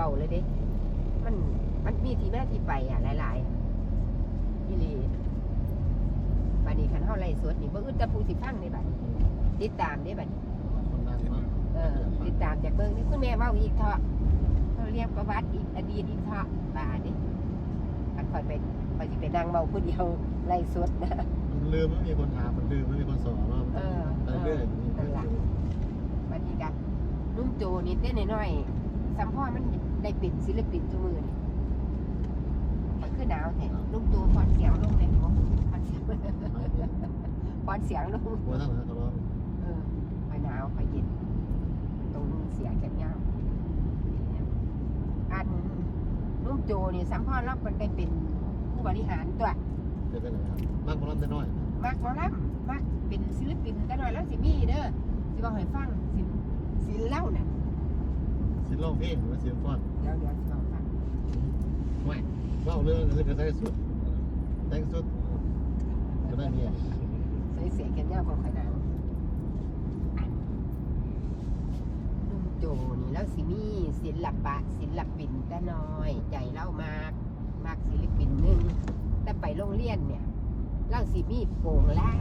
เบาเลยเด้มันมันมีที่มาที่ไปอะ หลายๆอีหลีบัดนี้คันเฮาไล่สดนี่บ่อึดแต่ผู้สิฟังในบัดนี้ติดตามเด้บัดนี้คนดังมากเออ ติดตามจากเบิ่งนี่คุณแม่เว้าอีกเถาะเขาเรียกประวัติอีกอดีตอีกเถาะบาดนี่อันคอยไปคอยสิไปนั่งเว้าผู้เดียวไล่สดนะมันลืมไม่มีคนถามมันลืมไม่มีคนสอนว่าเออไปเรื่อยนั่นล่ะบัดนี้กันนุ่มโจนี่เต้นน้อยๆสัมพ่อมัน ได้ปิดศิลปินทุกมือนี่มันคือหนาวแท้นุ่มโจพอนเสียงลงเลยพอนเสียงพอนเสียงลงกลัวทั้งนั้นเขาร้องเออคอยหนาวคอยเย็นตรงเสียแขนยาวอันนุ่มโจนี่สัมพ่อเราเป็นได้เป็นผู้บริหารตัวจะเป็นอะไรครับมากกว่านั้นได้น้อยมักหมอลำมักเป็นศิลปินแต่น้อยแล้วสิมีเด้อสิบอกให้ฟังสิสิเล่าน่ะ สิร้องเพลงหรือว่าเสียงฟ้อนเดี๋ยวเดี๋ยวสิบอกฟังไม่เล่าเรื่องนี้ก็ได้สุดแต่งสุดก็ได้เนี่ยใส่เสียงแขนยาวของข่อยนางอันนุ่มโจนี่แล้วสิมีศิลปะศิลปินแต่น้อย ใจเล่ามากมากศิลปินหนึ่งแต่ไปโรงเรียนเนี่ยเล่าสิมีโป่งล่าง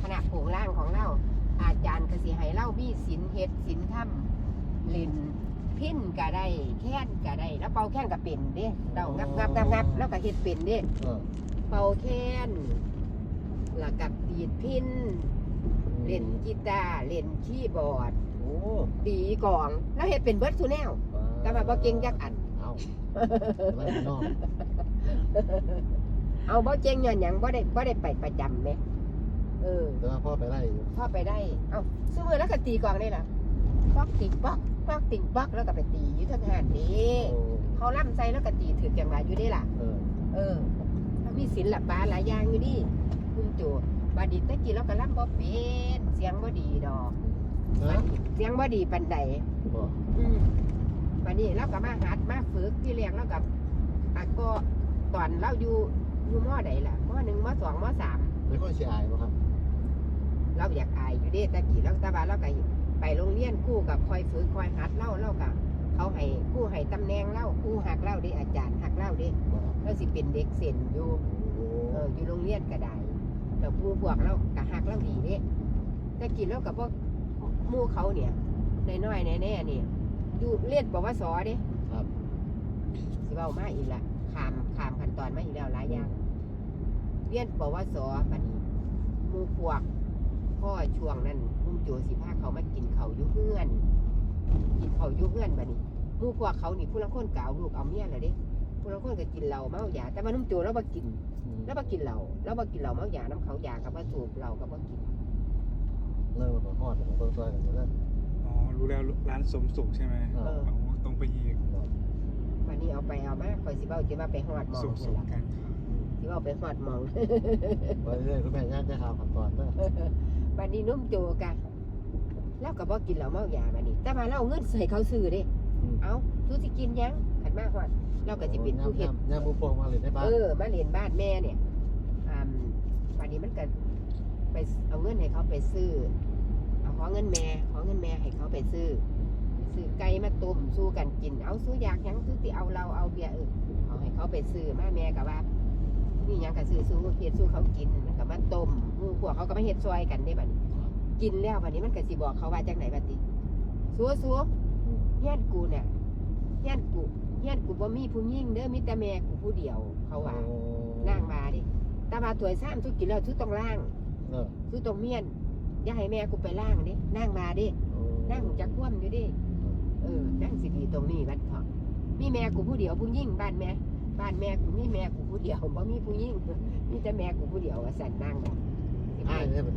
คณะโป่งล่างของเราอาจารย์ก็สิให้เล่ามีศิลเฮ็ดศิลถ้ำเล่น พินก็ได้แค้นก็ได้ แล้วเป่าแค้นก็เป็นเด้เรางับงับงับงับแล้วก็เฮ็ดเป็นเด้เออเป่าแค้นแล้วกับดีดพินเล่นกีตาร์เล่นคีย์บอร์ดโอ้ดีกลอง แล้วเฮ็ดเป็นเบิร์ดซูแนวแต่ว่าบ่เก่งจักอันเอาอะไรพี่น้องเอาบ่เก่งย้อนหยังบ่ได้บ่ได้ไปประจำแหมเออแต่ว่าพ่อไปไล่อยู่พ่อไปได้ เอ้าซื้อมือแล้วก็ตีกลองได้ล่ะป๊อกติงป๊อก ป๊อกติงป๊อกแล้วก็ไปตีอยู่ทางหานนี่โอ้เขาล่ำใส่แล้วก็ตีถือจังหวะอยู่ได้ล่ะ เออ เออถ้ามีศิลปะหลายอย่างอยู่ดิคุณโจบาดนีตะกี้เราก็ล่ำบ่เป็นเสียงบ่ดีดอกนะเสียงบ่ดีปานใดบอกอืมวันนี้เราก็มาหัดมาฝึกที่เรียกเรากับอะก็ตอนเราอยู่อยู่มอใดล่ะมอหนึ่งมอสองมอสามไม่ค่อยเสียอายหรอกครับ เราอยากอายอยู่เด้ตะกี้เราแตาบาเราก็ ไปโรงเรียนครู่กับคอยฝึกคอยหัดเล่าเล่ากับเขาให้ครู่ให้ตำแหน่งเล่าครู่หักเล่าเด้อาจารย์หักเล่าเด้บอกเราสิเป็นเด็กเส้นอยู่โอ้เอออยู่โรงเรียนก็ได้แต่ผู้พวกเรากะหักเราดีเด้ตะกี้เรากับพวกหมู่เขาเนี่ยน้อยๆแน่ๆเนี่ยอยู่เรียนปวสเด้ครับสิเว้ามาอีกละขามขามขั้นตอนมาอีกแล้วหลายอย่างเรียนปวสบัดนี้หมู่พวก พ่อช่วงนั้นลุงโจสิพาเขามากินเขาวอยู่เพื่อน กินเขาวอยู่เพื่อนบัดนี้หมู่พวกเขานี่ผู้ละคนกเอาลูกเอาเมียแล้วเด้ผู้ละคนก็กินเหล้าเมายาแต่ว่านุ่มโจเราบ่กินอืมแล้วบ่กินเหล้าแล้วบ่กินเหล้าเมายาน้ำเขายากับว่าสูบเหล้ากับว่ากินเริ่มมาฮอดผมต้นซอยกันแล้วอ๋อรู้แล้วร้านสมสุขใช่ไหมเอออ๋อตรงไปอีกวันนี้เอาไปเอามาคอยสิเว้าจะว่าไปฮอดหมองสุขสุนี่ขล่ะกันสิเว้าไปฮอดหมองไปเรื่อยคุณแม่ย่านจะข่าวขับตอนเด้อ บัดนี้นุ่มโจกะแล้วก็บ่กินเหล้าเมายาบัดนี้ แต่ว่าเราเอาเงินใส่เขาซื้อเด้อืมเอาทุสิกินหยังขันมากกว่าเราก็สิเป็นผู้เฮ็ดย่ามมือโป่งมาเลยได้บ้างเออมาเรียนบ้านแม่เนี่ยอ่าบัดนี้มันก็ไปเอาเงินให้เขาไปซื้อ เอาขอเงินแม่ ขอเงินแม่ให้เขาไปซื้อ ซื้อไก่มาต้มสู้กันกิน เอาซื้ออยากหยังซื้อที่เอาเราเอาเบียร์เออเอาให้เขาไปซื้อมาแม่ก็ว่า นี่ยังก็ซื้อสู้เฮ็ดสู้เขากินแล้วก็มาต้มหมู่พวกเขาก็มาเฮ็ดซอยกันได้บัดกินแล้วบัดนี้มันก็สิบอกเขาว่าจังไหนบัดนี้ซัวซัวเฮียนกูเนี่ยเฮียนกูเฮียนกูบ่มีผู้หญิงเด้อมีแต่แม่กูผู้เดียวเขาว่านั่งมาดิตามาถวยซ้ำทุกกินแล้วทุกต้องล่างทุกต้องเมียนอย่าให้แม่กูไปล่างดินั่งมาดินั่งจะคว่ำอยู่ดิเออนั่งสิดีตรงนี้บัดเถาะมีแม่กูผู้เดียวผู้หญิงบ้านแม่ บ้านแม่กูมีแม่กูผู้เดียวบ่มีผู้หญิงมีแต่แม่กูผู้เดียวว่าสั่นนั่งแบบอ้ายเนี่ยมัน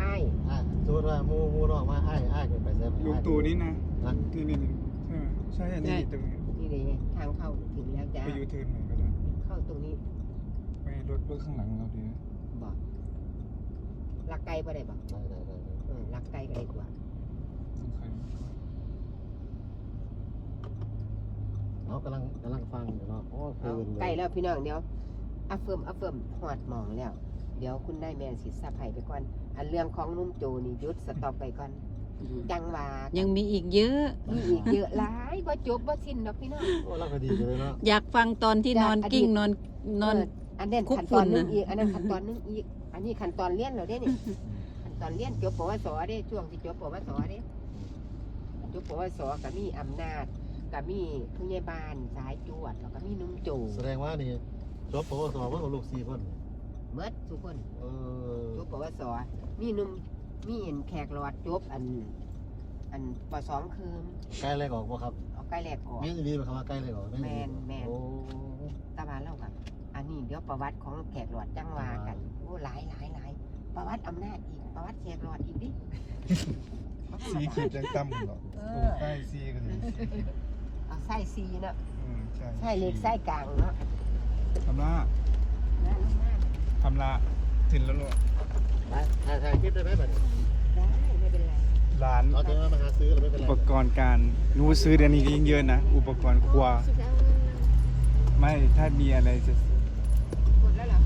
อ้ายอ้ายสมมติว่ามูมูนอกมาอ้ายอ้ายเกินไปแซ่บลุงตู่นี่นะนะนี่นี่นี่ใช่ไหมใช่อันนี้ตรงนี้นี่เลยทางเข้าถึงแล้วจ้าไปยูเทิร์นหน่อยก็ได้เข้าตรงนี้ไปรถรถข้างหลังเราดีนะบอกลักไก่บ่ได้บอกได้ได้ได้ได้เออลักไก่ก็ได้กว่า ต้องใคร เขากำลังกำลังฟังอยู่เนาะโอ้คืเอานไก่แล้วพี่น้องเดี๋ยวอัฟเฟิร์มอัฟเฟิร์มหอดหมองแล้ว เดี๋ยวคุณได้แม่สิสะไผ่ไปก่อน อันเรื่องของนุ่มโจนี่หยุดสต็อปไปก่อน จังหวะยังมีอีกเยอะ มีอีกเยอะหลายบ่จบบ่สิ้นดอกพี่น้อง โอ้รักก็ดีจังเลยเนาะอยากฟังตอนที่จ้ะนอนอดีต กิ้งนอนนอน เอันนั้นคุกขั้นตอนหนึงฝุ่นน่ะอีก อันนั้นขั้นตอนหนึงอีก อันนี้ขั้นตอนเรียนแล้วเด้นี่ ขั้นตอนเรียนจบปวสเด้ช่วงที่จบปวสเด้จบปวสก็มีอำนาจ ก็มีผู้ใหญ่บ้านสายจวดแล้วก็มีนุ่มโจแสดงว่านี่จบปวสว่าของลูกสี่คนเมดทุกคนเออจบปวสมีหนุ่มมีเห็นแขกหลอดจบอัน อันปสองคืนใกล้แรกออกบ่ครับเอาใกล้แรกออกมีดีไหมคำว่าใกล้แรกออกแม่นแม่นโอ้ตาบานเล่ากับอันนี้เดี๋ยวประวัติของแขกหลอดจังหวากันโอ้หลายหลายหลายประวัติอำนาจอีกประวัติแขกหลอดอีกดิสีขีดจังตั้มเหรอเอตรองใต้ซีก็จะมีเอา ไส้ซีเนาะอืมใช่ไส้เล็กไส้กลางเนาะทำละนะลูกนะทำละถึงแล้วเหรอถ่ายถ่ายคลิปได้ไหมแบบนี้ได้ไม่เป็นไรร้านเราจะมาหาซื้อหรือไม่เป็นไรอุปกรณ์การหนูซื้อเดี๋ยวนี้ก็ยิ่งเยอะนะ อุปกรณ์ครัว สุดแล้วไม่ถ้ามีอะไรจะกดแล้วเหรอ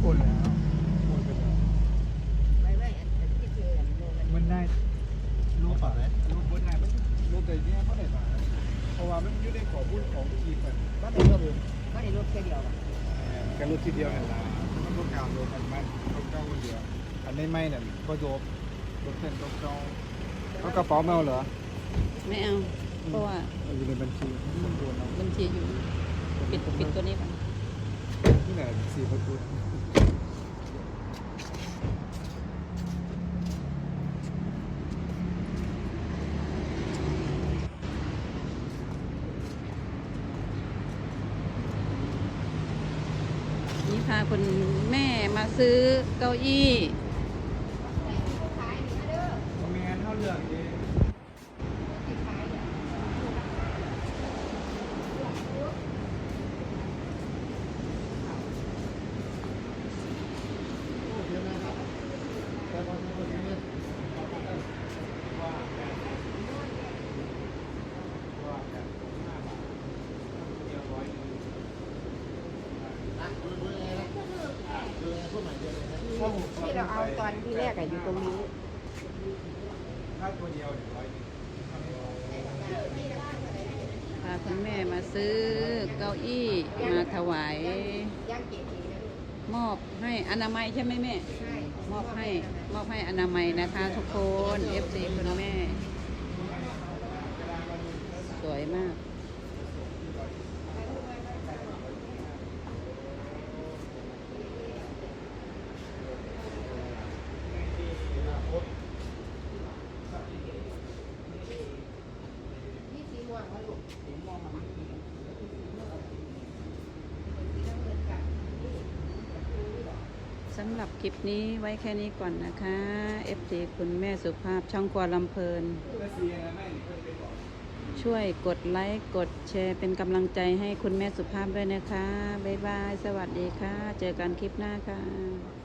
โอนแล้วโอนไปแล้วไม่ไม่อันอันที่เจออันโลกันมันได้รูปฝาไหนรูปบนไหนมันรูปแต่เนี้ยเขาได้มาเพ ราะว่ามันอยู่ในขอพูดของทีมกันบ้านไหนก็มีก็ได้รถแค่เดียวอะกันรูปทีเดียวนั่นแหละมันก็กาวโดนกันมันเขาเก้าคนเดียวอันนี้ไม่เนี่ยก็โดบรถเส้นก็เก้าเขากระเป๋าแมวเหรอไม่เอา เพราะว่ามันอยู่ในบัญชีมันโดนเราบัญชีอยู่ ปิดปิดตัวนี้ก่อนที่ไหนสี่ประตู นี่ พาคุณแม่มาซื้อเก้าอี้ มีงานเท่าเรื่องเอง ที่เราเอาตอนที่แรกอะอยู่ตรงนี้ถ้าตัวเดียวเนี่ยร้อยหนึ่งพาคุณแม่มาซื้อเก้าอี้มาถวาย ย่างเก๋มอบให้อนามัยใช่ไหมแม่ใช่มอบให้มอบให้อนามัยนะคะทุกคน FC คุณแม่ สวยมาก นี่สีม่วงวะลูก สำหรับคลิปนี้ไว้แค่นี้ก่อนนะคะ FT คุณแม่สุภาพช่องครัวลำเพลิน ช่วยกดไลค์กดแชร์เป็นกำลังใจให้คุณแม่สุภาพด้วยนะคะ บ๊ายบาย สวัสดีค่ะ เจอกันคลิปหน้าค่ะ